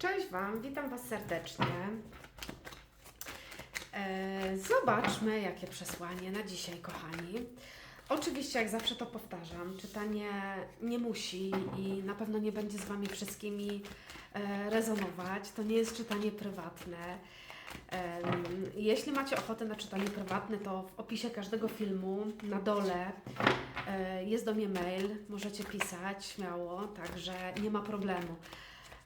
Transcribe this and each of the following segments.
Cześć Wam, witam Was serdecznie. E, zobaczmy, jakie przesłanie na dzisiaj, kochani. Oczywiście, jak zawsze to powtarzam, czytanie nie musi i na pewno nie będzie z Wami wszystkimi e, rezonować. To nie jest czytanie prywatne. Jeśli macie ochotę na czytanie prywatne, to w opisie każdego filmu na dole e, jest do mnie mail, możecie pisać śmiało, także nie ma problemu.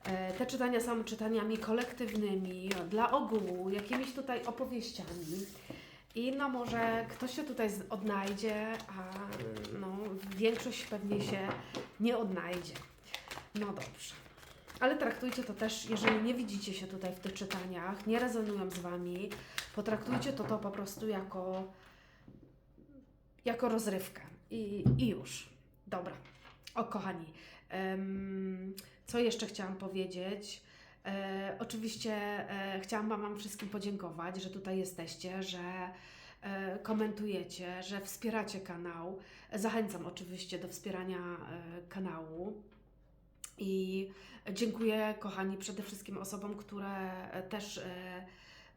E, Te czytania są czytaniami kolektywnymi, dla ogółu, jakimiś tutaj opowieściami. I no może ktoś się tutaj odnajdzie, a no, większość pewnie się nie odnajdzie. No dobrze. Ale traktujcie to też, jeżeli nie widzicie się tutaj w tych czytaniach, nie rezonują z Wami, potraktujcie to, to po prostu jako, jako rozrywkę. I, I już. Dobra. O, kochani. em, co jeszcze chciałam powiedzieć? E, oczywiście e, chciałam Wam wszystkim podziękować, że tutaj jesteście, że e, komentujecie, że wspieracie kanał. Zachęcam oczywiście do wspierania e, kanału. I dziękuję, kochani, przede wszystkim osobom, które też e,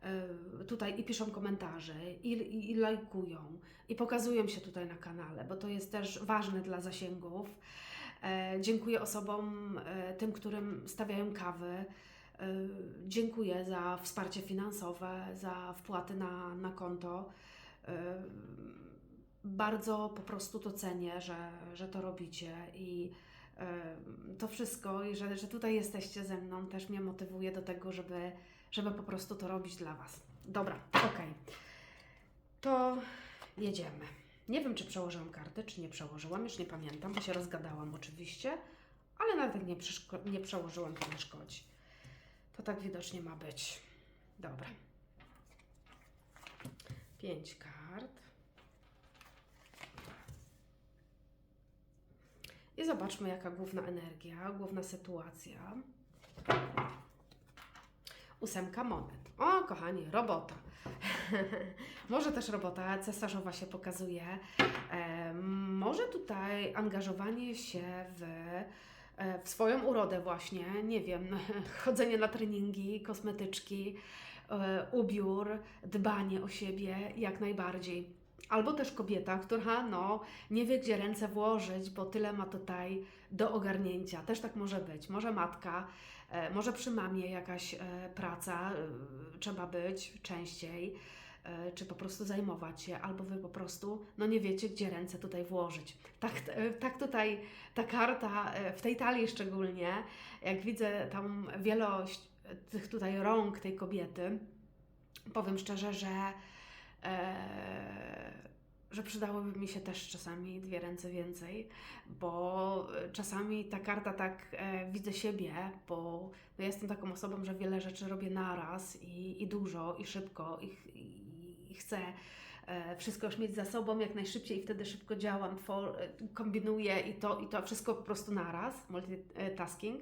e, tutaj i piszą komentarze, i, i, i lajkują, i pokazują się tutaj na kanale, bo to jest też ważne dla zasięgów. E, Dziękuję osobom, e, tym, którym stawiają kawy. E, Dziękuję za wsparcie finansowe, za wpłaty na, na konto. Bardzo po prostu to cenię, że, że to robicie i to wszystko, i że, że tutaj jesteście ze mną, też mnie motywuje do tego, żeby, żeby po prostu to robić dla Was. Dobra, okej. To jedziemy. Nie wiem, czy przełożyłam karty, czy nie przełożyłam, już nie pamiętam, bo się rozgadałam oczywiście, ale nawet nie, nie przełożyłam, to nie szkodzi. To tak widocznie ma być. Dobra. Pięć kart. I zobaczmy, jaka główna energia, główna sytuacja. Ósemka monet. O, kochani, robota. może też robota cesarzowa się pokazuje. E, może tutaj angażowanie się w, e, w swoją urodę właśnie, nie wiem, chodzenie na treningi, kosmetyczki, e, ubiór, dbanie o siebie jak najbardziej. Albo też kobieta, która no, nie wie, gdzie ręce włożyć, bo tyle ma tutaj do ogarnięcia. Też tak może być. Może matka, może przy mamie jakaś e, praca e, trzeba być częściej, e, czy po prostu zajmować się, albo wy po prostu no nie wiecie, gdzie ręce tutaj włożyć. Tak, e, tak tutaj ta karta, e, w tej talii szczególnie, jak widzę tam wielość e, tych tutaj rąk tej kobiety, powiem szczerze, że e, że przydałyby mi się też czasami dwie ręce więcej, bo e, czasami ta karta tak e, widzę siebie, bo no, jestem taką osobą, że wiele rzeczy robię naraz i, i dużo, i szybko, i, i, i chcę e, wszystko już mieć za sobą jak najszybciej i wtedy szybko działam, twor, e, kombinuję i to, i to wszystko po prostu naraz, multitasking.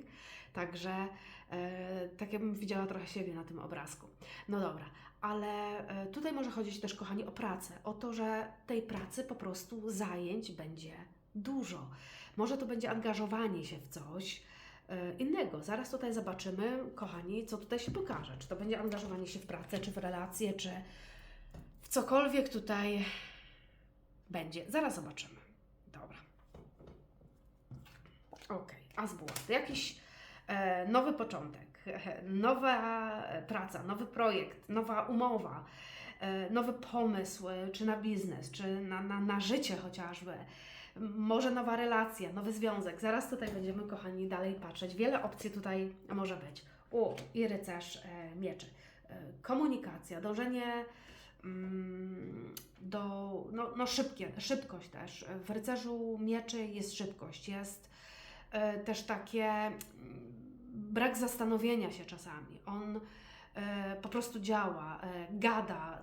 Także e, tak jakbym widziała trochę siebie na tym obrazku. No dobra, ale e, tutaj może chodzić też, kochani, o pracę, o to, że tej pracy po prostu zajęć będzie dużo. Może to będzie angażowanie się w coś e, innego. Zaraz tutaj zobaczymy, kochani, co tutaj się pokaże. Czy to będzie angażowanie się w pracę, czy w relacje, czy w cokolwiek tutaj będzie. Zaraz zobaczymy. Dobra. Okej, a z bułaty. Jakiś nowy początek, e, nowa praca, nowy projekt, nowa umowa, e, nowy pomysł, e, czy na biznes, czy na, na, na życie chociażby. Może nowa relacja, nowy związek. Zaraz tutaj będziemy, kochani, dalej patrzeć. Wiele opcji tutaj może być. U, i rycerz e, mieczy. E, komunikacja, dążenie mm, do, no, no szybkie, szybkość też. W rycerzu mieczy jest szybkość, jest e, też takie mm, brak zastanowienia się czasami. On e, po prostu działa, e, gada,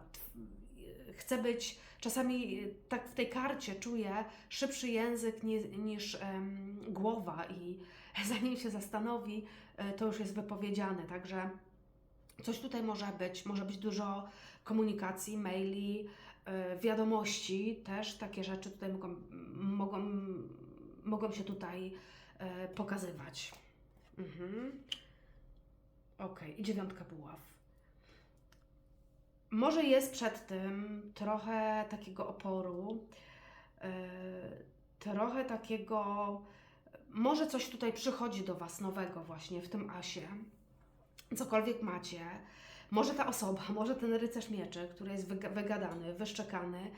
chce być, czasami e, tak w tej karcie czuję szybszy język ni, niż em, głowa i zanim się zastanowi, e, to już jest wypowiedziane, także coś tutaj może być, może być dużo komunikacji, maili, e, wiadomości też, takie rzeczy tutaj mogą, mogą, mogą się tutaj e, pokazywać. Mhm. Okej, i dziewiątka buław. Może jest przed tym trochę takiego oporu, yy, trochę takiego. Może coś tutaj przychodzi do Was nowego, właśnie w tym asie. Cokolwiek macie. Może ta osoba, może ten rycerz mieczy, który jest wyga- wygadany, wyszczekany,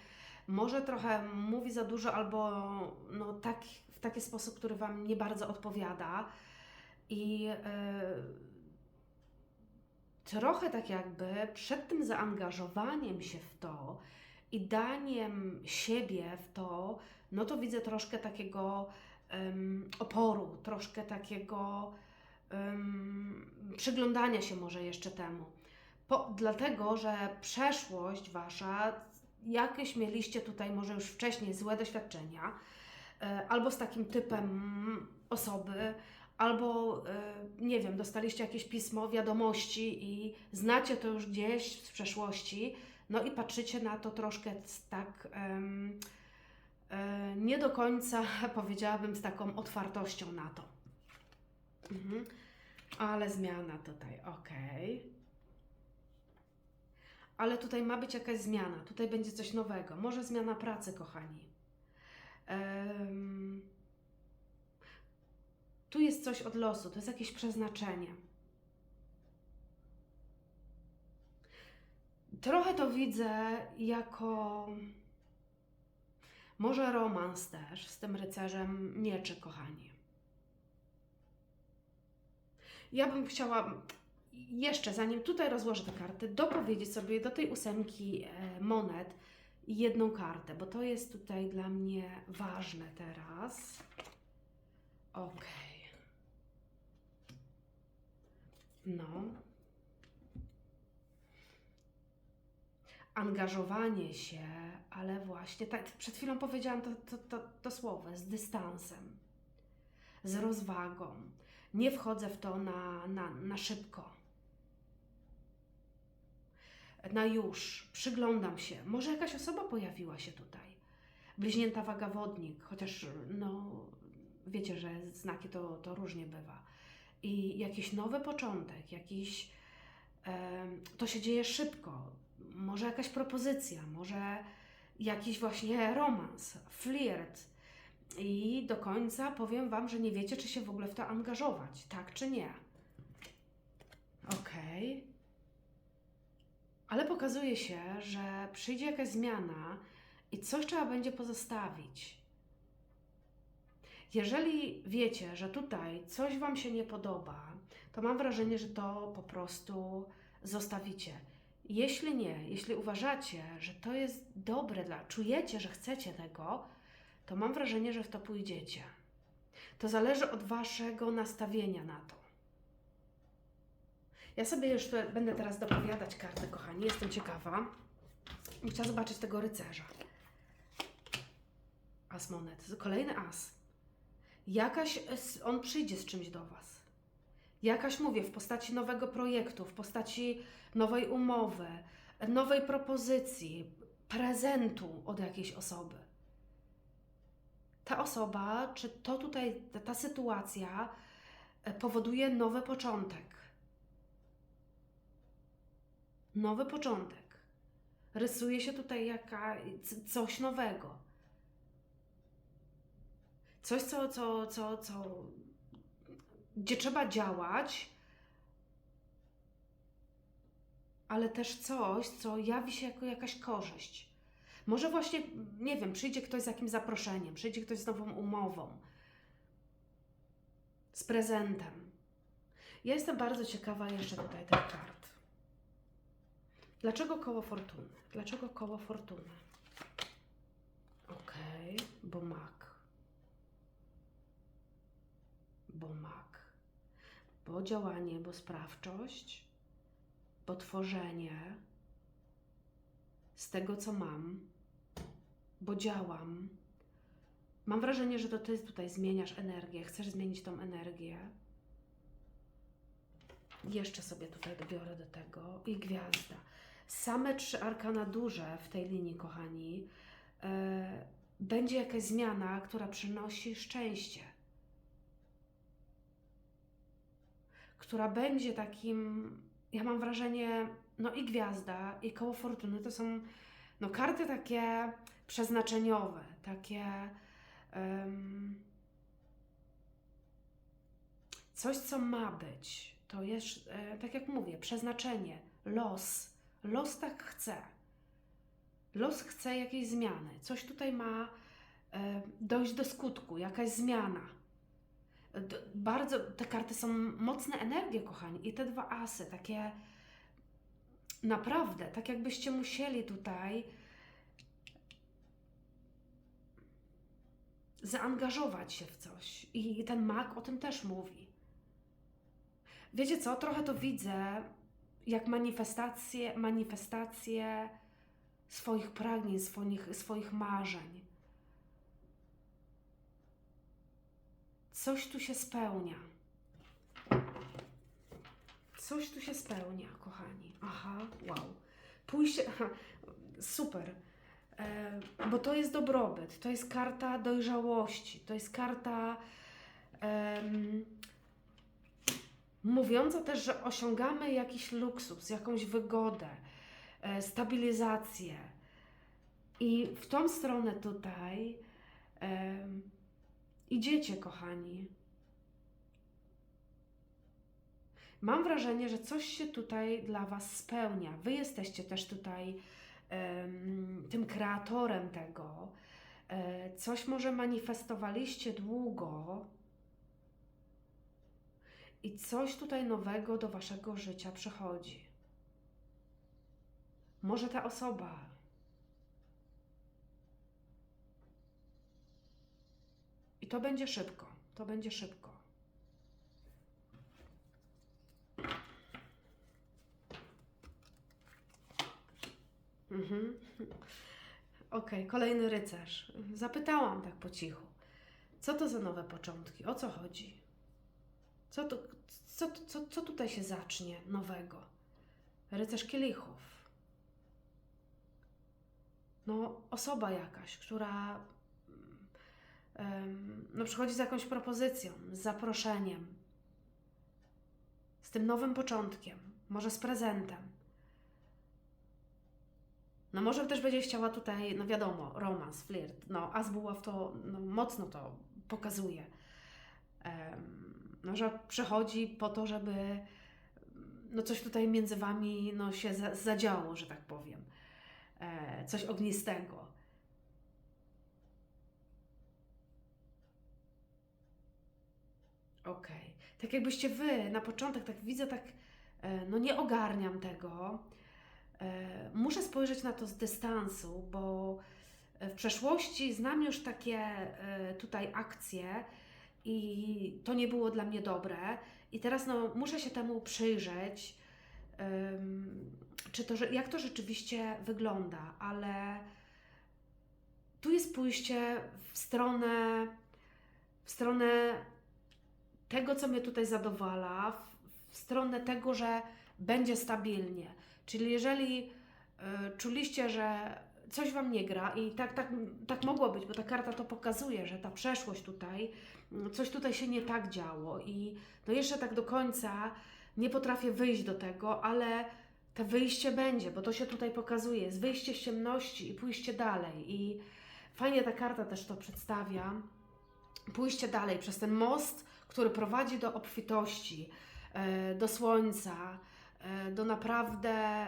może trochę mówi za dużo albo no, tak, taki sposób, który Wam nie bardzo odpowiada. I yy, trochę tak jakby przed tym zaangażowaniem się w to i daniem siebie w to, no to widzę troszkę takiego em, oporu, troszkę takiego em, przyglądania się może jeszcze temu. Po, dlatego, że przeszłość wasza, jakieś mieliście tutaj może już wcześniej złe doświadczenia, e, albo z takim typem osoby, albo e, nie wiem, dostaliście jakieś pismo, wiadomości i znacie to już gdzieś z przeszłości, no i patrzycie na to troszkę tak e, nie do końca, powiedziałabym, z taką otwartością na to. Mhm. Ale zmiana tutaj, okej. Ale tutaj ma być jakaś zmiana, tutaj będzie coś nowego. Może zmiana pracy, kochani. Tu jest coś od losu, to jest jakieś przeznaczenie. Trochę to widzę jako może romans też z tym rycerzem mieczy, kochani. Ja bym chciała jeszcze, zanim tutaj rozłożę te karty, dopowiedzieć sobie do tej ósemki e, monet jedną kartę, bo to jest tutaj dla mnie ważne teraz. Okej. No. Angażowanie się, ale właśnie tak, przed chwilą powiedziałam to, to, to, to słowo, z dystansem, z rozwagą. Nie wchodzę w to na, na, na szybko. Na już, przyglądam się. Może jakaś osoba pojawiła się tutaj. Bliźnięta waga wodnik, chociaż no, wiecie, że znaki to, to różnie bywa. I jakiś nowy początek, jakiś. em, to się dzieje szybko. Może jakaś propozycja, może jakiś właśnie romans, flirt. I do końca powiem Wam, że nie wiecie, czy się w ogóle w to angażować, tak czy nie. Okej. Ale pokazuje się, że przyjdzie jakaś zmiana i coś trzeba będzie pozostawić. Jeżeli wiecie, że tutaj coś Wam się nie podoba, to mam wrażenie, że to po prostu zostawicie. Jeśli nie, jeśli uważacie, że to jest dobre dla, czujecie, że chcecie tego, to mam wrażenie, że w to pójdziecie. To zależy od Waszego nastawienia na to. Ja sobie jeszcze będę teraz dopowiadać karty, kochani. Jestem ciekawa. I Chciałam zobaczyć tego rycerza. As monet. Kolejny as. Jakaś, on przyjdzie z czymś do Was. Jakaś, mówię, w postaci nowego projektu, w postaci nowej umowy, nowej propozycji, prezentu od jakiejś osoby. Ta osoba, czy to tutaj, ta, ta sytuacja e, powoduje nowy początek. Nowy początek. Rysuje się tutaj jaka, coś nowego. Coś, co, co, co, co, gdzie trzeba działać, ale też coś, co jawi się jako jakaś korzyść. Może właśnie, nie wiem, przyjdzie ktoś z jakimś zaproszeniem, przyjdzie ktoś z nową umową, z prezentem. Ja jestem bardzo ciekawa jeszcze tutaj tych kart. Dlaczego koło fortuny? Dlaczego koło fortuny? Okej, bo mak. Bo mak. Bo działanie, bo sprawczość, bo tworzenie z tego, co mam, bo działam. Mam wrażenie, że to ty tutaj zmieniasz energię, chcesz zmienić tą energię. Jeszcze sobie tutaj dobiorę do tego i gwiazda. Same trzy arkana duże w tej linii, kochani. E, będzie jakaś zmiana, która przynosi szczęście. która będzie takim, ja mam wrażenie, no i gwiazda, i koło fortuny to są no, karty takie przeznaczeniowe, takie em, coś, co ma być. To jest, e, tak jak mówię, przeznaczenie, los. Los tak chce. Los chce jakiejś zmiany. Coś tutaj ma e, dojść do skutku, jakaś zmiana. Bardzo te karty są mocne energie, kochani. I te dwa asy, takie naprawdę, tak jakbyście musieli tutaj zaangażować się w coś. I ten mag o tym też mówi. Wiecie co? Trochę to widzę jak manifestacje, manifestacje swoich pragnień, swoich, swoich marzeń. Coś tu się spełnia. Coś tu się spełnia, kochani. Aha, wow. Pójście. Super. E, bo to jest dobrobyt, to jest karta dojrzałości, to jest karta mówiąca też, że osiągamy jakiś luksus, jakąś wygodę, e, stabilizację. I w tą stronę tutaj idziecie, kochani. Mam wrażenie, że coś się tutaj dla Was spełnia. Wy jesteście też tutaj em, tym kreatorem tego. E, coś może manifestowaliście długo i coś tutaj nowego do Waszego życia przychodzi. Może ta osoba. I to będzie szybko. To będzie szybko. Mhm. Okej, kolejny rycerz. Zapytałam tak po cichu. Co to za nowe początki? O co chodzi? Co, to, co, co, co tutaj się zacznie nowego? Rycerz kielichów. No, osoba jakaś, która em, no, przychodzi z jakąś propozycją, z zaproszeniem, z tym nowym początkiem, może z prezentem. No może też będzie chciała tutaj, no wiadomo, romans, flirt. No Asbuław to no, mocno to pokazuje. Em, no, że przychodzi po to, żeby no coś tutaj między wami no, się za, zadziało, że tak powiem. E, coś ognistego. Okej. Tak jakbyście wy na początek, tak widzę, tak e, no nie ogarniam tego. E, muszę spojrzeć na to z dystansu, bo w przeszłości znam już takie e, tutaj akcje i to nie było dla mnie dobre. I teraz no, muszę się temu przyjrzeć, em, czy to, jak to rzeczywiście wygląda, ale tu jest pójście w stronę, w stronę tego, co mnie tutaj zadowala, w, w stronę tego, że będzie stabilnie. Czyli jeżeli y, czuliście, że coś Wam nie gra i tak, tak, tak mogło być, bo ta karta to pokazuje, że ta przeszłość tutaj, mm, coś tutaj się nie tak działo i no jeszcze tak do końca nie potrafię wyjść do tego, ale to wyjście będzie, bo to się tutaj pokazuje, jest wyjście z ciemności i pójście dalej. I fajnie ta karta też to przedstawia, pójście dalej przez ten most, który prowadzi do obfitości, e, do słońca, do naprawdę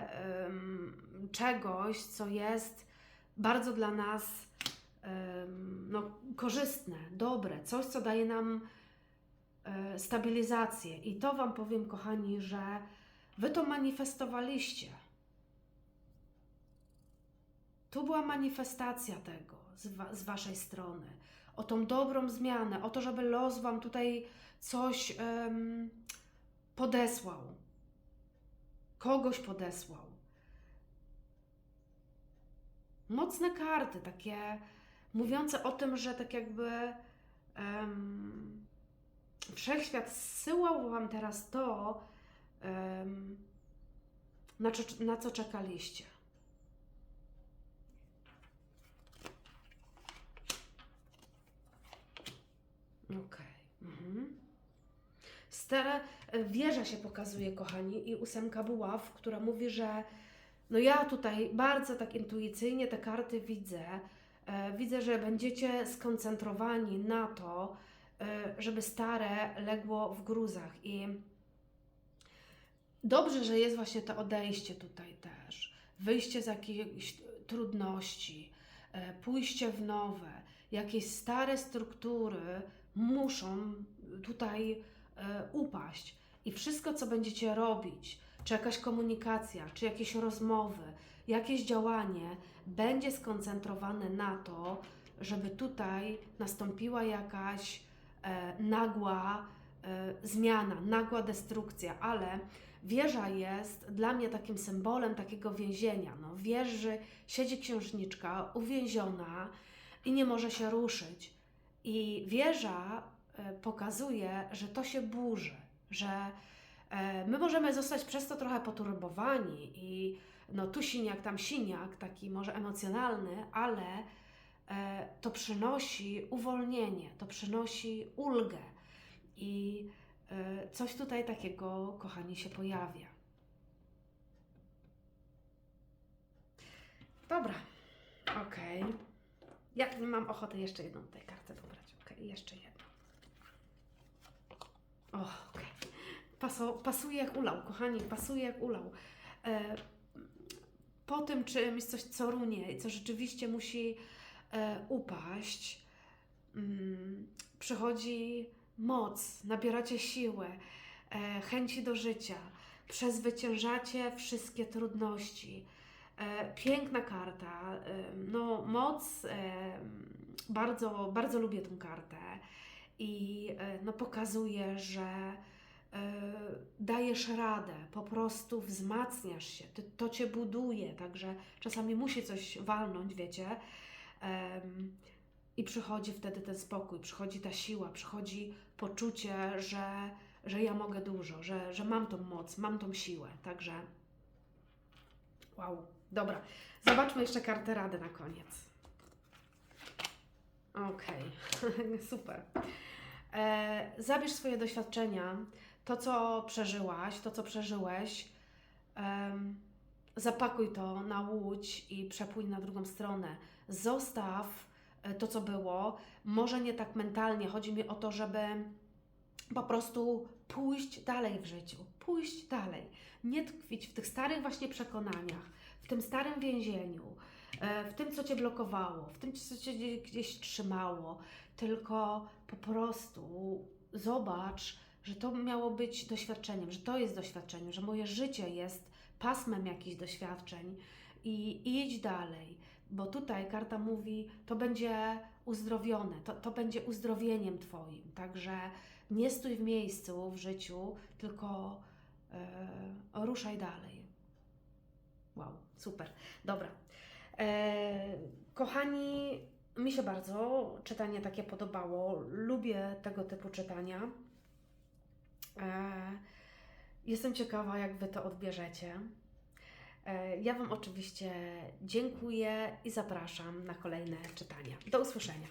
czegoś, co jest bardzo dla nas no, korzystne, dobre, coś, co daje nam e, stabilizację. I to Wam powiem, kochani, że Wy to manifestowaliście. Tu była manifestacja tego z, wa- z Waszej strony. O tą dobrą zmianę, o to, żeby los Wam tutaj coś em, podesłał. Kogoś podesłał. Mocne karty, takie mówiące o tym, że tak jakby em, wszechświat zsyłał Wam teraz to, em, na, co- na co czekaliście. Okej. Mhm. Z Stare e, wieża się pokazuje, kochani, i ósemka buław, która mówi, że no ja tutaj bardzo tak intuicyjnie te karty widzę. E, widzę, że będziecie skoncentrowani na to, e, żeby stare legło w gruzach i dobrze, że jest właśnie to odejście tutaj też, wyjście z jakichś trudności, pójście w nowe, jakieś stare struktury muszą tutaj upaść i wszystko, co będziecie robić, czy jakaś komunikacja, czy jakieś rozmowy, jakieś działanie, będzie skoncentrowane na to, żeby tutaj nastąpiła jakaś e, nagła e, zmiana, nagła destrukcja, ale wieża jest dla mnie takim symbolem takiego więzienia. No, w wieży siedzi księżniczka uwięziona i nie może się ruszyć. I wieża e, pokazuje, że to się burzy, że e, my możemy zostać przez to trochę poturbowani i no tu siniak, tam siniak, taki może emocjonalny, ale e, to przynosi uwolnienie, to przynosi ulgę i e, coś tutaj takiego, kochani, się pojawia. Dobra, okej. Ja mam ochotę jeszcze jedną tutaj kartę dobrać. Okej, jeszcze jedną. O, okej. Paso, pasuje jak ulał, kochani, pasuje jak ulał. E, po tym czymś, coś co runie co rzeczywiście musi e, upaść, mm, przychodzi moc, nabieracie siłę, e, chęci do życia, przezwyciężacie wszystkie trudności. E, piękna karta, e, no moc, e, bardzo, bardzo lubię tą kartę i e, no, pokazuje, że e, dajesz radę, po prostu wzmacniasz się, to, cię buduje, także czasami musi coś walnąć, wiecie. I przychodzi wtedy ten spokój, przychodzi ta siła, przychodzi poczucie, że, że ja mogę dużo, że, że mam tą moc, mam tą siłę. Także wow, dobra. Zobaczmy jeszcze kartę rady na koniec. Okej, super. E, zabierz swoje doświadczenia, to co przeżyłaś, to co przeżyłeś, em, zapakuj to na łódź i przepłyń na drugą stronę. Zostaw e, to, co było, może nie tak mentalnie, chodzi mi o to, żeby po prostu pójść dalej w życiu, pójść dalej, nie tkwić w tych starych właśnie przekonaniach, w tym starym więzieniu, e, w tym, co Cię blokowało, w tym, co Cię gdzie- gdzieś trzymało, tylko po prostu zobacz, że to miało być doświadczeniem, że to jest doświadczeniem, że moje życie jest pasmem jakichś doświadczeń i idź dalej, bo tutaj karta mówi, to będzie uzdrowione, to, to będzie uzdrowieniem Twoim, także nie stój w miejscu w życiu, tylko e, ruszaj dalej. Wow, super. Dobra. E, kochani, mi się bardzo czytanie takie podobało. Lubię tego typu czytania. E, jestem ciekawa, jak Wy to odbierzecie. E, ja Wam oczywiście dziękuję i zapraszam na kolejne czytania. Do usłyszenia.